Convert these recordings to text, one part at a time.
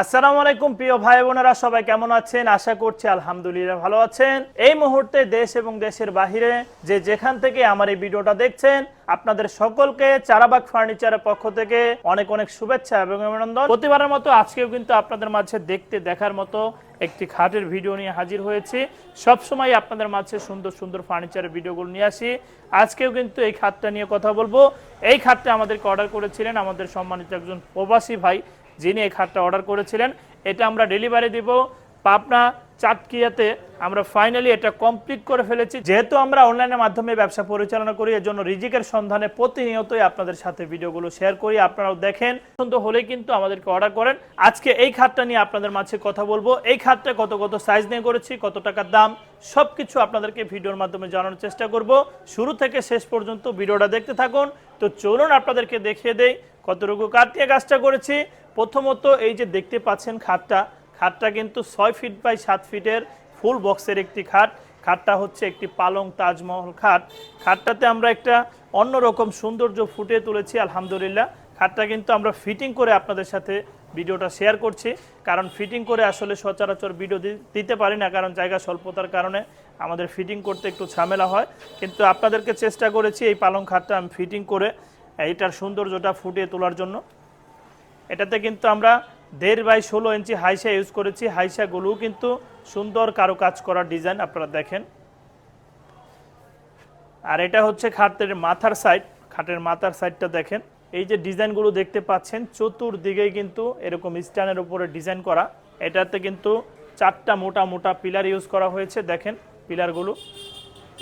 আসসালামু আলাইকুম, প্রিয় ভাই বোনেরা, সবাই কেমন আছেন? আশা করছি আলহামদুলিল্লাহ ভালো আছেন। এই মুহূর্তে দেশ এবং দেশের বাহিরে যে যেখান থেকে আমার এই ভিডিওটা দেখছেন, আপনাদের সকলকে চারাবাগ ফার্নিচারের পক্ষ থেকে অনেক অনেক শুভেচ্ছা এবং অভিনন্দন। প্রতিবারের মতো আজকেও কিন্তু আপনাদের মাঝে দেখতে দেখার মতো একটি খাটের ভিডিও নিয়ে হাজির হয়েছি। সবসময় আপনাদের মাঝে সুন্দর সুন্দর ফার্নিচারের ভিডিওগুলো নিয়ে আসি। আজকেও কিন্তু এই খাটটা নিয়ে কথা বলব। এই খাটটা আমাদেরকে অর্ডার করেছিলেন আমাদের সম্মানিত একজন প্রবাসী ভাই যিনি এই খাটটা অর্ডার করেছিলেন, এটা আমরা ডেলিভারি দিব। পাবনা চাটকিয়াতে আমরা ফাইনালি এটা কমপ্লিট করে ফেলেছি। যেহেতু আমরা অনলাইনের মাধ্যমে ব্যবসা পরিচালনা করি এর জন্য রিজিকের সন্ধানে প্রতিনিয়তই আপনাদের সাথে ভিডিওগুলো শেয়ার করি। আপনারাও দেখেন, পছন্দ হলে কিন্তু আমাদেরকে অর্ডার করেন। আজকে এই খাটটা নিয়ে আপনাদের মাঝে কথা বলব। এই খাটটা কত কত সাইজ নিয়ে করেছি, কত টাকার দাম, সবকিছু আপনাদেরকে ভিডিওর মাধ্যমে জানানোর চেষ্টা করব। শুরু থেকে শেষ পর্যন্ত ভিডিওটা দেখতে থাকুন। তো চলুন আপনাদেরকে দেখিয়ে দেই কতটুকু কাটিয়ে কাজটা করেছি। প্রথমত এই যে দেখতে পাচ্ছেন খাটটা খাটটা কিন্তু ছয় ফিট বাই সাত ফিটের ফুল বক্সের একটি খাট। খাটটা হচ্ছে একটি পালং তাজমহল খাট। খাটটাতে আমরা একটা অন্যরকম সৌন্দর্য ফুটিয়ে তুলেছি, আলহামদুলিল্লাহ। খাটটা কিন্তু আমরা ফিটিং করে আপনাদের সাথে ভিডিওটা শেয়ার করছি। কারণ ফিটিং করে আসলে সচরাচর ভিডিও দিতে পারি না, কারণ জায়গা স্বল্পতার কারণে আমাদের ফিটিং করতে একটু ঝামেলা হয়। কিন্তু আপনাদেরকে চেষ্টা করেছি এই পালং খাটটা আমি ফিটিং করে এইটার সৌন্দর্যটা ফুটিয়ে তোলার জন্য। এটাতে কিন্তু আমরা দেড় বাই ষোলো ইঞ্চি হাইসা ইউজ করেছি। হাইসাগুলোও কিন্তু সুন্দর কারও কাজ করা ডিজাইন আপনারা দেখেন। আর এটা হচ্ছে খাটের মাথার সাইড খাটের মাথার সাইডটা দেখেন। এই যে ডিজাইনগুলো দেখতে পাচ্ছেন, চতুর্দিকেই কিন্তু এরকম স্ট্যান্ডের উপরে ডিজাইন করা। এটাতে কিন্তু চারটা মোটা মোটা পিলার ইউজ করা হয়েছে, দেখেন পিলারগুলো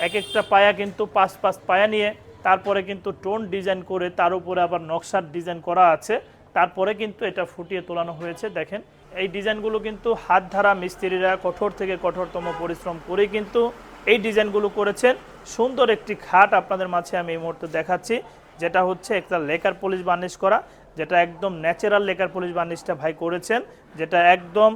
এক একটা পায়া কিন্তু পাঁচ পাঁচ পায়া নিয়ে, তারপরে কিন্তু টোন ডিজাইন করে তার উপরে আবার নকশার ডিজাইন করা আছে। তারপরে কিন্তু এটা ফুটিয়ে তোলানো হয়েছে, দেখেন। এই ডিজাইনগুলো কিন্তু হাত ধারা মিস্ত্রিরা কঠোর থেকে কঠোরতম পরিশ্রম করে কিন্তু এই ডিজাইনগুলো করেছেন। সুন্দর একটি খাট আপনাদের মাঝে আমি এই মুহূর্তে দেখাচ্ছি, যেটা হচ্ছে একটা লেকার পলিশ বার্নিশ করা, যেটা একদম ন্যাচারাল লেকার পলিশ বার্নিশটা ভাই করেছেন, যেটা একদম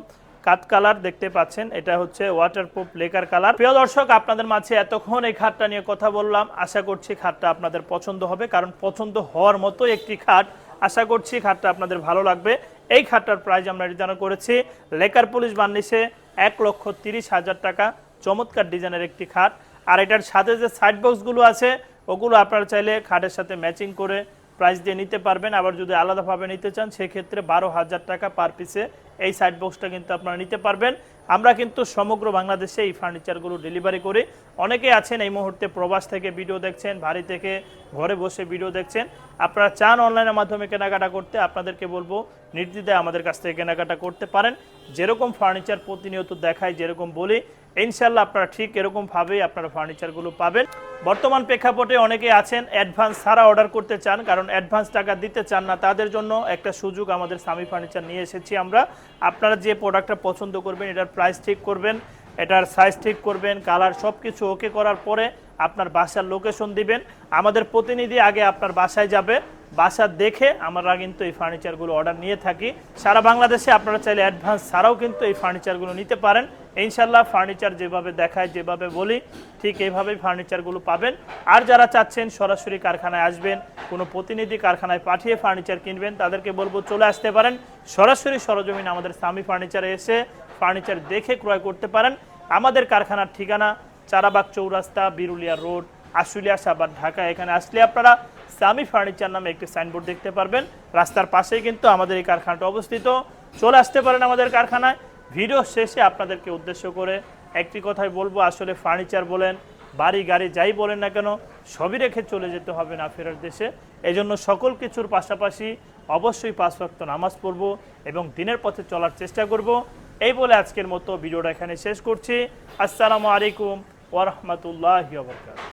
কাত কালার দেখতে পাচ্ছেন, এটা হচ্ছে ওয়াটারপ্রুফ লেকার কালার। প্রিয় দর্শক, আপনাদের মাঝে এতক্ষণ এই খাটটা নিয়ে কথা বললাম, আশা করছি খাটটা আপনাদের পছন্দ হবে, কারণ পছন্দ হওয়ার মতো একটি খাট আশা করছি খাটটা আপনাদের ভালো লাগবে। এই খাটটার প্রাইস আমরা নির্ধারণ করেছি। লেকার পুলিশ বার্নিশে এক লক্ষ তিরিশ হাজার টাকা। চমৎকার ডিজাইনের একটি খাট। আর এটার সাথে যে সাইড বক্সগুলো আছে, ওগুলো আপনারা চাইলে খাটের সাথে ম্যাচিং করে প্রাইস দিয়ে নিতে পারবেন। আবার যদি আলাদাভাবে নিতে চান, সেক্ষেত্রে বারো হাজার টাকা পার পিসে এই সাইড বক্সটা কিন্তু আপনারা নিতে পারবেন। আমরা কিন্তু সমগ্র বাংলাদেশে এই ফার্নিচারগুলো ডেলিভারি করি। অনেকে আছেন এই মুহূর্তে প্রবাস থেকে ভিডিও দেখছেন, বাড়ি থেকে ঘরে বসে ভিডিও দেখছেন। আপনারা চান অনলাইনের মাধ্যমে কেনাকাটা করতে, আপনাদেরকে বলব, নির্দ্বিধায় আমাদের কাছ থেকে কেনাকাটা করতে পারেন। যেরকম ফার্নিচার প্রতিনিয়ত দেখায় যেরকম বলি ইনশাল্লাহ আপনারা ঠিক এরকমভাবেই আপনারা ফার্নিচারগুলো পাবেন। বর্তমান প্রেক্ষাপটে অনেকে আছেন অ্যাডভান্স ছাড়া অর্ডার করতে চান, কারণ অ্যাডভান্স টাকা দিতে চান না, তাদের জন্য একটা সুযোগ আমাদের স্বামী ফার্নিচার নিয়ে এসেছি আমরা। আপনারা যে প্রোডাক্টটা পছন্দ করবেন, এটার প্রাইস ঠিক করবেন, এটার সাইজ ঠিক করবেন কালার সব কিছু ওকে করার পরে আপনার বাসার লোকেশন দিবেন। আমাদের প্রতিনিধি আগে আপনার বাসায় যাবে, বাসা দেখে আমরা কিন্তু এই ফার্নিচারগুলো অর্ডার নিয়ে থাকি। সারা বাংলাদেশে আপনারা চাইলে অ্যাডভান্স ছাড়াও কিন্তু এই ফার্নিচারগুলো নিতে পারেন। ইনশাল্লাহ ফার্নিচার যেভাবে দেখায়, যেভাবে বলি, ঠিক এইভাবেই ফার্নিচারগুলো পাবেন। আর যারা চাচ্ছেন সরাসরি কারখানায় আসবেন, কোনো প্রতিনিধি কারখানায় পাঠিয়ে ফার্নিচার কিনবেন, তাদেরকে বলব চলে আসতে পারেন। সরাসরি সরজমিন আমাদের স্বামী ফার্নিচারে এসে ফার্নিচার দেখে ক্রয় করতে পারেন। আমাদের কারখানার ঠিকানা চারাবাগ চৌরাস্তা, বিরুলিয়া রোড, আশুলিয়া সাবার ঢাকা। এখানে আসলে আপনারা সামি ফার্নিচার নামে একটি সাইনবোর্ড দেখতে পারবেন। রাস্তার পাশেই কিন্তু আমাদের এই কারখানাটা অবস্থিত। চলে আসতে পারেন আমাদের কারখানায়। ভিডিও শেষে আপনাদেরকে উদ্দেশ্য করে একটি কথাই বলব, আসলে ফার্নিচার বলেন, বাড়ি, গাড়ি যাই বলেন না কেন, সবই রেখে চলে যেতে হবে না ফেরার দেশে। এই জন্য সকল কিছুর পাশাপাশি অবশ্যই পাঁচ নামাজ পড়ব এবং দিনের পথে চলার চেষ্টা করব। এই বলে আজকের মতো ভিডিওটা এখানে শেষ করছি। আসসালামু আলাইকুম ওরহমতুল্লাহ